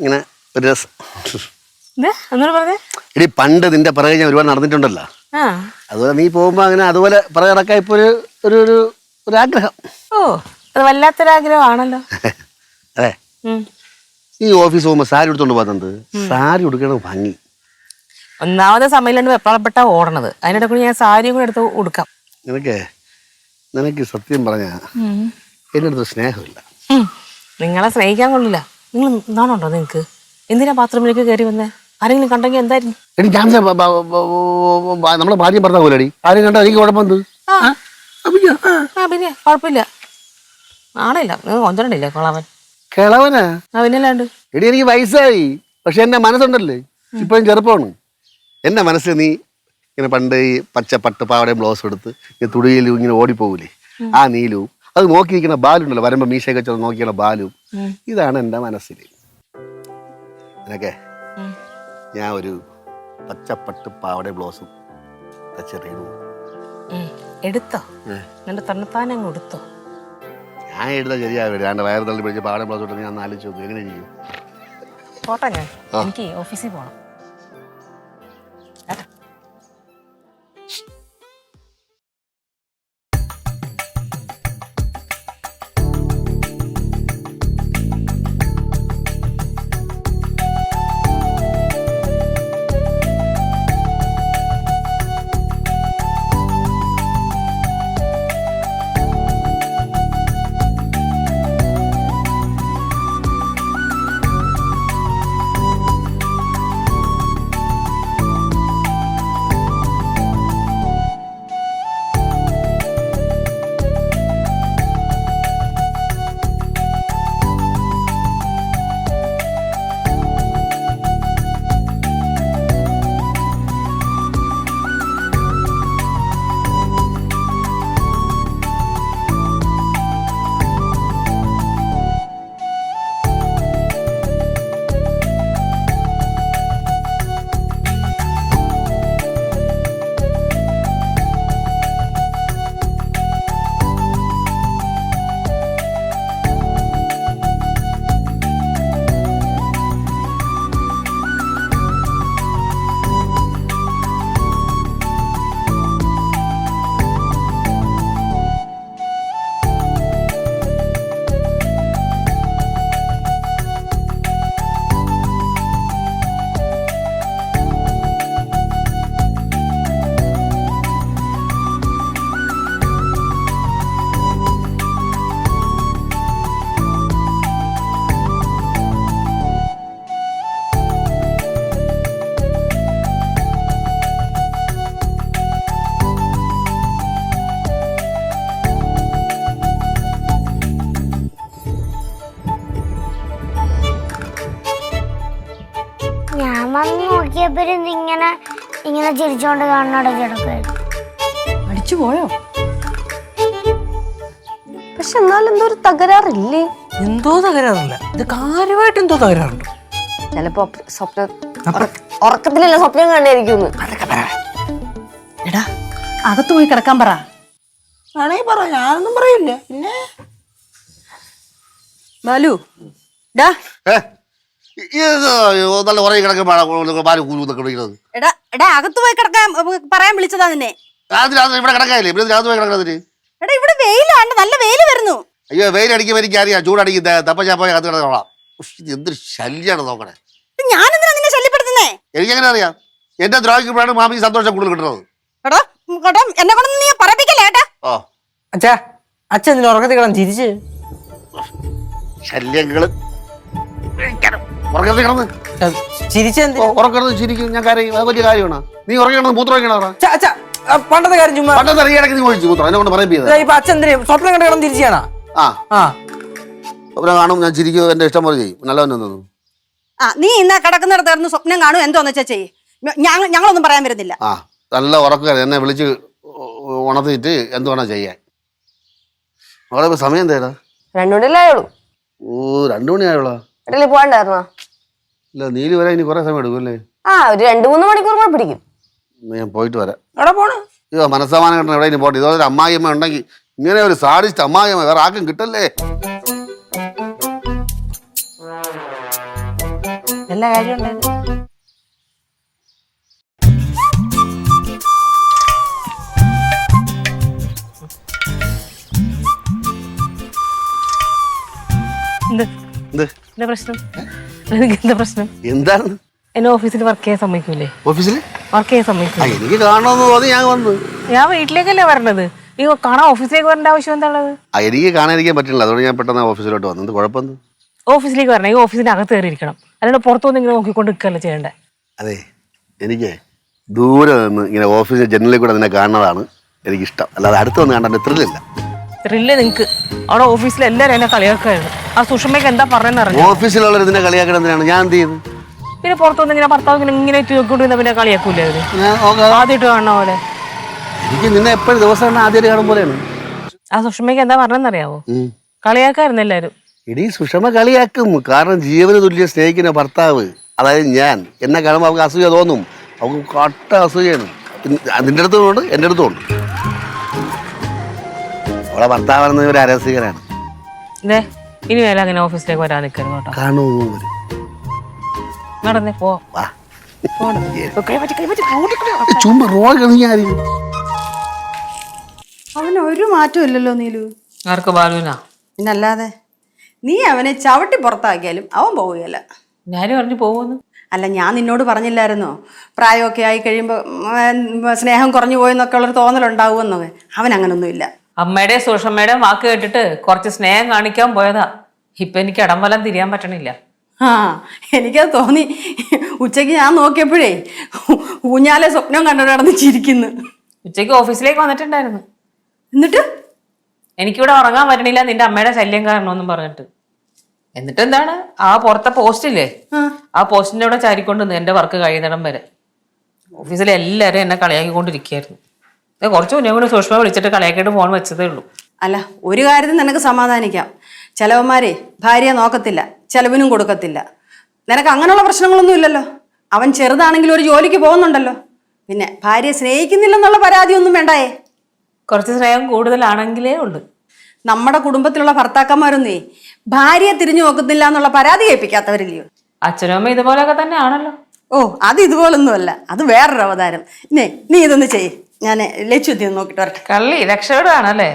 ഇങ്ങനെ ഒരു രസം. ഇനി പണ്ട് നിന്റെ പിറകെ ഞാൻ ഒരുപാട് നടന്നിട്ടുണ്ടല്ലോ. അതുപോലെ നീ പോകുമ്പോ അങ്ങനെ അതുപോലെ പിറകെ നടക്കാൻ ഇപ്പൊ ഒരു ഒരു ഒരു ഒരു ആഗ്രഹം. ഓ അത് വല്ലാത്തൊരാഗ്രഹമാണല്ലോ. അതെ. ഈ ഓഫീസ് പോകുമ്പോ സാരി എടുത്തോണ്ട് പോകുന്നത് സാരി ഉടുക്കണ ഭംഗി. ഒന്നാമത് സമയത്ത് വെപ്രാളപ്പെട്ട ഓടണത്. അതിനിടെ കൂടി ഞാൻ സാരിയും കൂടെ എടുത്ത് ഉടുക്കാം. നിനക്ക് നിനക്ക് സത്യം പറഞ്ഞ എന്നെടുത്ത് സ്നേഹമില്ല. നിങ്ങളെ സ്നേഹിക്കാൻ കൊള്ളില്ല. നിങ്ങൾ നാണുണ്ടോ നിങ്ങൾക്ക് എന്തിനാ ബാത്റൂമിലേക്ക് കയറി വന്നേ? ആരെങ്കിലും കണ്ടെങ്കിൽ എന്തായിരുന്നു? എടി ഞാൻ ബ- ബ- ബ- ബ- ബ- നമ്മളെ ഭാര്യ അടി ആരും കണ്ടാ എനിക്ക് കുഴപ്പം എന്ത്? ആ. ആ? അപ്പൊ ഞാൻ- ആ. ആ പിന്നെ കുഴപ്പമില്ല. നാണില്ല നിങ്ങൾ കിളവനാ? ആ പിന്നല്ലാണ്ട് എടി എനിക്ക് വയസ്സായി. പക്ഷെ എന്റെ മനസ്സുണ്ടല്ലേ? ഇപ്പോഴും ചെറുപ്പമാണ്. എന്റെ മനസ്സ് നീ ഇങ്ങനെ പണ്ട് ഈ പച്ച പട്ട് പാവടയും ബ്ലൗസ് എടുത്ത് ഈ തുടിയിലും ഇങ്ങനെ ഓടിപ്പോകൂലേ? ആ നീലവും അത് നോക്കിയിരിക്കുന്ന ബാലുണ്ടല്ലോ. വരുമ്പോ മീശയൊക്കെ ചെന്ന് നോക്കിയുള്ള ബാലും. ഇതാണ് എന്റെ മനസ്സിൽ നിനക്കെ? ഞാൻ ഒരു പച്ചപ്പട്ട് പാവടെ ബ്ലൗസും ചെറിയ എടുത്തോ? എടുത്തോ എന്നിട്ട് തന്നെത്താനങ്ങ് എടുത്തോ ഞാൻ എഴുതാൻ ശരിയാവില്ല. ഞാൻ വയറ് തള്ളി പിടിച്ച് പാവടയും ബ്ലൗസ് ഇട്ട് ഞാൻ നാലിച്ചു എങ്ങനെ ഇരിക്കും? പോട്ടെ ഞാൻ. എനിക്ക് ഓഫീസിൽ പോകണം നോക്കിയപ്പോഴും ഇങ്ങനെ ഇങ്ങനെ ചിരിച്ചോണ്ട് കണ്ണടച്ച് കിടക്കുമായിരുന്നു അടിച്ചു പോയോ? പക്ഷെ എന്നാലും എന്തോ ഒരു തകരാറില്ലേ? എന്തോ തകരാറില്ല. ഇത് കാര്യമായിട്ട് എന്തോ തകരാറുണ്ട്. ചിലപ്പോ സ്വപ്ന ഉറക്കത്തിലല്ല സ്വപ്നം കണ്ടായിരിക്കും എടാ. അകത്ത് പോയി കിടക്കാൻ പറ. ആണേ പറ ഞാനൊന്നും പറയില്ല. പിന്നെ? ബാലു. ഡാ. നല്ല ഉറങ്ങി കിടക്കുമ്പോഴാണ് പാൽ കൂലൂന്നൊക്കെ വിളിക്കുന്നത്? എടാ എടാ അകത്ത് പോയി കിടക്കാൻ പറയാൻ വിളിച്ചതാ നിന്നെ. രാത്രി രാത്രി ഇവിടെ കിടക്കാല്ലേ ഇവിടെ രാത്രി പോയി കിടക്കുന്നതിന് എടാ ഇവിടെ വെയിലാണ് നല്ല വെയിൽ വരുന്നു. അയ്യോ വെയിലടിക്കുമ്പോൾ എനിക്ക് അറിയാം ചൂടടിക്കും തപ്പ പോയി കത്ത് കിടന്നോളാം എന്തൊരു ശല്യാണ് നോക്കണേ. ഇത് ഞാനെന്തിനാ നിന്നെ ശല്യപ്പെടുത്തുന്നേ? എനിക്കെങ്ങനെ അറിയാം? എന്റെ ദ്രോഹിക്കുമ്പോഴാണ് മാമിക്ക് സന്തോഷം കൂടുതൽ കിട്ടുന്നത്. എടാ കേട്ടോ എന്നെ കൊണ്ട് നീ പറയിപ്പിക്കല്ലേ ഏട്ടാ? ഓ അച്ഛാ അച്ഛൻ എന്തിനാ ഉറക്കത്തിൽ കിടന്ന് തിരിച്ച് ശല്യങ്ങൾ. ഉറക്കത്തിൽ കിടന്ന്. ചിരിച്ചെന്ത് ഓ, ഉറക്കണത് ചിരിക്കും. ഞാൻ കാര്യം അത് വലിയ കാര്യമാണ്. നീ ഉറങ്ങണത് മൂത്രം ഒഴിക്കണ പണ്ടത്തെ കാര്യം ചുമ്മാ പണ്ടത്തെ ഇടയ്ക്ക് നീ ഒഴിച്ചു മൂത്രം. എന്നെ കൊണ്ട് പറയിപ്പിച്ചത് ഇതാ ഇപ്പൊ അച്ഛൻ എന്തിനാ? സ്വപ്നം കണ്ട കിടന്ന് ചിരിച്ചാണോ? ആ. ആ. അവരെ കാണും ഞാൻ ചിരിക്കും എന്റെ ഇഷ്ടം പോലെ ചെയ്യും. നല്ലവൻ ആ നീ ഇന്ന കിടക്കുന്നിടത്ത് കിടന്ന് സ്വപ്നം കാണും? എന്തോന്ന് വെച്ചാ ചെയ്യ്. ഞങ്ങൾ ഞങ്ങളൊന്നും പറയാൻ വരുന്നില്ല. ആ നല്ല ഉറക്കം. എന്നെ വിളിച്ച് ഉണർത്തിയിട്ട് എന്ത് വേണം ചെയ്യാൻ. അവളെ ഇപ്പൊ സമയം എന്തേടാ ആയുള്ളൂ. ഓ രണ്ടു മണി എടല്ലേ പോകണ്ടായിരുന്നോ ഇല്ല നീൽ വരാൻ ഇനി കുറെ സമയം എടുക്കും അല്ലേ ആ ഒരു രണ്ടു മൂന്ന് മണിക്കൂർ കൂടെ പിടിക്കും. ഞാൻ പോയിട്ട് വരാം. എവിടെ പോണ്? അയ്യോ മനസ്സമാനം കിട്ടണം എവിടെ ഇനി പോട്ടെ ഇതുപോലെ അമ്മായിയമ്മ ഉണ്ടെങ്കിൽ ഇങ്ങനെ ഒരു സാഡിസ്റ്റ് അമ്മായിയമ്മ വേറെ ആർക്കും കിട്ടല്ലേ? എല്ലാ കാര്യം ഉണ്ടായിരുന്നു എന്ത്? എന്ത്? എന്താ പ്രശ്നം? എന്താ പ്രശ്നം? എന്താണ്? എന്നെ ഓഫീസിൽ വർക്ക് ചെയ്യാൻ സമ്മതിക്കൂലേ? ഓഫീസിൽ? വർക്ക് ചെയ്യാൻ ആ സമ്മതിക്കൂലേ എനിക്ക് കാണണമെന്ന് തോന്നി ഞാൻ വന്നു. ഞാൻ വീട്ടിലേക്കല്ലേ വരണത്? ഈ കാണാൻ ഓഫീസിലേക്ക് വരേണ്ട ആവശ്യം എന്താണുള്ളത് എനിക്ക് കാണാതിരിക്കാൻ പറ്റില്ല. അതുകൊണ്ട് ഞാൻ പെട്ടെന്ന് ഓഫീസിലോട്ട് വന്നു. എന്ത് കുഴപ്പമൊന്നും ഓഫീസിലേക്ക് വരണം. ഈ ഓഫീസിന്റെ അകത്ത് കയറിയിരിക്കണം. അല്ലാണ്ട് പുറത്തുനിന്ന് ഇങ്ങനെ നോക്കിക്കൊണ്ട് നിൽക്കുകയല്ല ചെയ്യണ്ടേ. അതെ എനിക്ക് ദൂരെ നിന്ന് ഇങ്ങനെ ഓഫീസിൽ ജനലിൽ കൂടെ നിന്നെ കാണുന്നതാണ് എനിക്കിഷ്ടം. അല്ലാതെ അടുത്ത് വന്ന് കാണാൻ ത്രില്ലില്ല. ത്രില്ല് നിങ്ങൾക്ക് അവിടെ ഓഫീസിൽ എല്ലാവരും എന്നെ കളിയാക്കായിരുന്നു ആ സുഷമയ്ക്ക് എന്താ അറിഞ്ഞു? ഓഫീസിലുള്ളവർ ഇതിനെ കളിയാക്കണമെന്നാണ് ഞാൻ എന്ത് ചെയ്തു? പിന്നെ പുറത്തുനിന്ന് ഇങ്ങനെ ഭർത്താവ് ഇങ്ങനെ ഇങ്ങനെ നോക്കിക്കൊണ്ടിരുന്ന പിന്നെ കളിയാക്കൂലേ അവർ. ആദ്യമായിട്ട് കാണുന്ന പോലെ. എനിക്ക് നിന്നെ എപ്പോഴും ദിവസം ആദ്യമായിട്ട് കാണും പോലെയാണ്. ആ സുഷമയ്ക്ക് എന്താ പറഞ്ഞെന്നറിയാവോ. കളിയാക്കായിരുന്നു എല്ലാരും. ഇനി സുഷമ കളിയാക്കും. കാരണം ജീവന തുല്യം സ്നേഹിക്കുന്ന ഭർത്താവ് അതായത് ഞാൻ എന്നെ കാണുമ്പോൾ അവൾക്ക് അസൂയ തോന്നും. അവൾക്ക് കട്ട അസൂയാണ് നിന്റെ അടുത്തും ഉണ്ട് എന്റെ അടുത്തും ഉണ്ട്. അവളെ ഭർത്താവ് ഒരു അരസികനാണ് ഇനി വേല അങ്ങനെ ഓഫീസിലേക്ക് വരാൻ നിൽക്കരുത് കേട്ടോ. നടന്നേ പോ. അവന് ഒരു മാറ്റം ഇല്ലല്ലോ നീലു. ആർക്ക് ബാലുവിനാ? പിന്നല്ലാതെ നീ അവനെ ചവിട്ടി പുറത്താക്കിയാലും അവൻ പോവുകയല്ല. ഞാനും പറഞ്ഞു പോകുന്നു അല്ല ഞാൻ നിന്നോട് പറഞ്ഞില്ലായിരുന്നോ? പ്രായമൊക്കെ ആയി കഴിയുമ്പോൾ സ്നേഹം കുറഞ്ഞു പോയെന്നൊക്കെ ഉള്ളൊരു തോന്നലുണ്ടാവുമെന്നൊക്കെ അവൻ അങ്ങനൊന്നുമില്ല. അമ്മയുടെ സുഷമ്മയുടെ വാക്ക് കേട്ടിട്ട് കുറച്ച് സ്നേഹം കാണിക്കാൻ പോയതാ. ഇപ്പൊ എനിക്ക് ഇടംവലം തിരിയാൻ പറ്റണില്ല. ആ എനിക്കത് തോന്നി. ഉച്ചയ്ക്ക് ഞാൻ നോക്കിയപ്പോഴേ ഊഞ്ഞാലെ സ്വപ്നം കണ്ടു നടന്ന് ചിരിക്കുന്നു. ഉച്ചയ്ക്ക് ഓഫീസിലേക്ക് വന്നിട്ടുണ്ടായിരുന്നു. എന്നിട്ട്? എനിക്കിവിടെ ഉറങ്ങാൻ പറ്റണില്ല നിന്റെ അമ്മയുടെ ശല്യം കാരണമെന്നും പറഞ്ഞിട്ട്. എന്നിട്ട് എന്താണ് ആ പുറത്തെ പോസ്റ്റില്ലേ? ആ. പോസ്റ്റിന്റെ അവിടെ ചാരിക്കൊണ്ട് എന്റെ വർക്ക് കഴിയുന്നിടം വരെ. ഓഫീസിലെ എല്ലാവരും എന്നെ കളിയാക്കിക്കൊണ്ടിരിക്കുകയായിരുന്നു. കുറച്ച് മുന്നേ കൂടി സൂക്ഷ്മ വിളിച്ചിട്ട് കളിയാക്കിയിട്ട് ഫോൺ വെച്ചതേ ഉള്ളൂ. അല്ല ഒരു കാര്യത്തിൽ നിനക്ക് സമാധാനിക്കാം. ചിലവന്മാരെ ഭാര്യ നോക്കത്തില്ല ചെലവിനും കൊടുക്കത്തില്ല. നിനക്ക് അങ്ങനെയുള്ള പ്രശ്നങ്ങളൊന്നും ഇല്ലല്ലോ. അവൻ ചെറുതാണെങ്കിൽ ഒരു ജോലിക്ക് പോകുന്നുണ്ടല്ലോ. പിന്നെ ഭാര്യയെ സ്നേഹിക്കുന്നില്ലെന്നുള്ള പരാതിയൊന്നും വേണ്ടായേ? കുറച്ച് സ്നേഹം കൂടുതലാണെങ്കിലേ ഉള്ളൂ. നമ്മുടെ കുടുംബത്തിലുള്ള ഭർത്താക്കന്മാരൊന്നേ ഭാര്യയെ തിരിഞ്ഞു നോക്കുന്നില്ല എന്നുള്ള പരാതി കേൾപ്പിക്കാത്തവരില്ലയോ? അച്ഛനും അമ്മ ഇതുപോലെയൊക്കെ തന്നെ ആണല്ലോ ഓ അത് ഇതുപോലൊന്നുമല്ല. അത് വേറൊരു അവതാരം. നീ ഇതൊന്ന് ചെയ്യ്. ഞാൻ ലക്ഷ്യം നോക്കിട്ട് വരട്ടെ. കള്ളി രക്ഷപ്പെടുകയാണല്ലേ